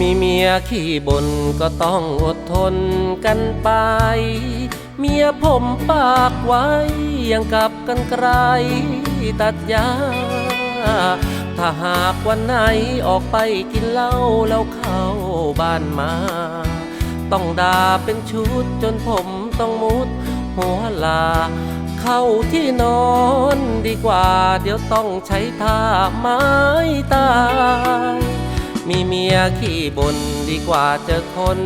มีเมียขี้บนก็ต้องอดทนกันไป เมียผมปากไว้ยังกับกันไกลตัดยา ถ้าหากวันไหนออกไปกินเหล้าแล้วเข้าบ้านมา ต้องด่าเป็นชุดจนผมต้องมุดหัวลา เข้าที่นอนดีกว่า เดี๋ยวต้องใช้ท่าไม้ตาย มีเมียขี้บนดีกว่าเจอคน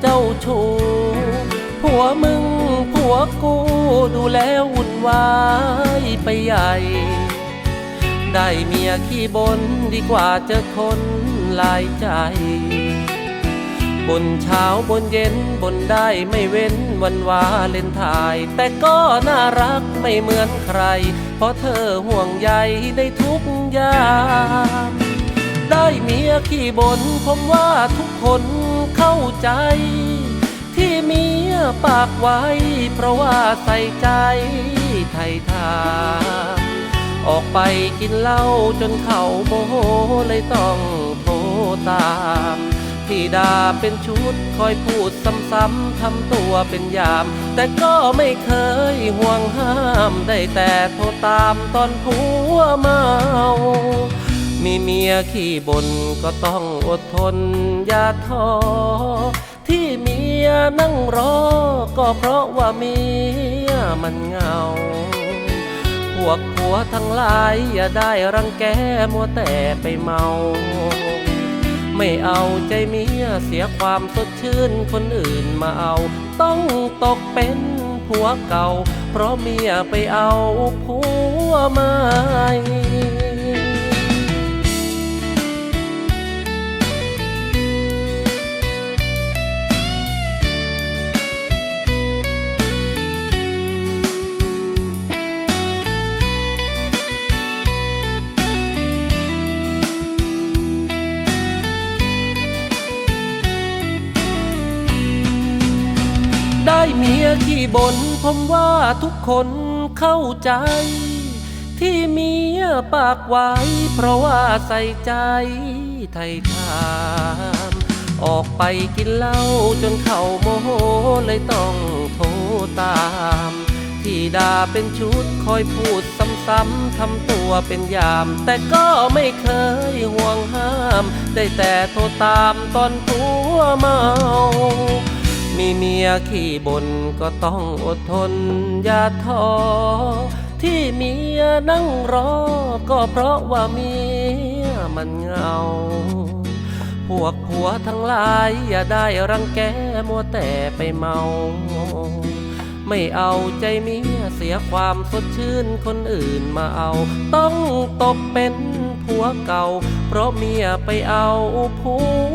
เจ้าชู้ผัวมึงผัวกูดูแล้ววุ่นวายไปใหญ่ ได้เมียขี้บนดีกว่าเจอคนลายใจ บนเช้าบนเย็นบนได้ไม่เว้นวันวาเลนทายแต่ก็น่ารักไม่เหมือนใคร เพราะเธอห่วงใยในทุกยาม ได้เมียขี้บนผมว่าทุกคนเข้าใจ ที่เมียปากไว้ เพราะว่าใส่ใจไทยทา ออกไปกินเหล้าจนเขาโมโหเลยต้องโทรตามที่ดาเป็นชุดคอยพูดซ้ำๆทำตัวเป็นยาม แต่ก็ไม่เคยห่วงห้าม ได้แต่โทรตามตอนผัวเมา มีเมียขี้บนก็ต้องอดทนอย่าท้อที่เมียนั่งรอ ก็เพราะว่าเมียมันเหงา พวกผัวทั้งหลายอย่าได้รังแกมัวแต่ไปเมา ไม่เอาใจเมียเสียความสดชื่นคนอื่นมาเอา ต้องตกเป็นผัวเก่า เพราะเมียไปเอาผัวใหม่ ยขี้บนผมว่าทุกคนเข้าใจ ที่เมียปากไว้ เพราะว่าใส่ใจไทยทามออกไปกินเหล้าจนเข่าโมโหเลยต้องโทรตาม ที่ดาเป็นชุดคอยพูดซ้ำๆทำตัวเป็นยาม แต่ก็ไม่เคยห่วงห้าม ได้แต่โทรตามตอนผัวเมา มีเมียขี้บนก็ต้องอดทนอย่าท้อที่เมียนั่งรอ ก็เพราะว่าเมียมันเหงา พวกผัวทั้งหลายอย่าได้รังแกมัวแต่ไปเมา ไม่เอาใจเมียเสียความสดชื่นคนอื่นมาเอา ต้องตกเป็นผัวเก่า เพราะเมียไปเอาผัว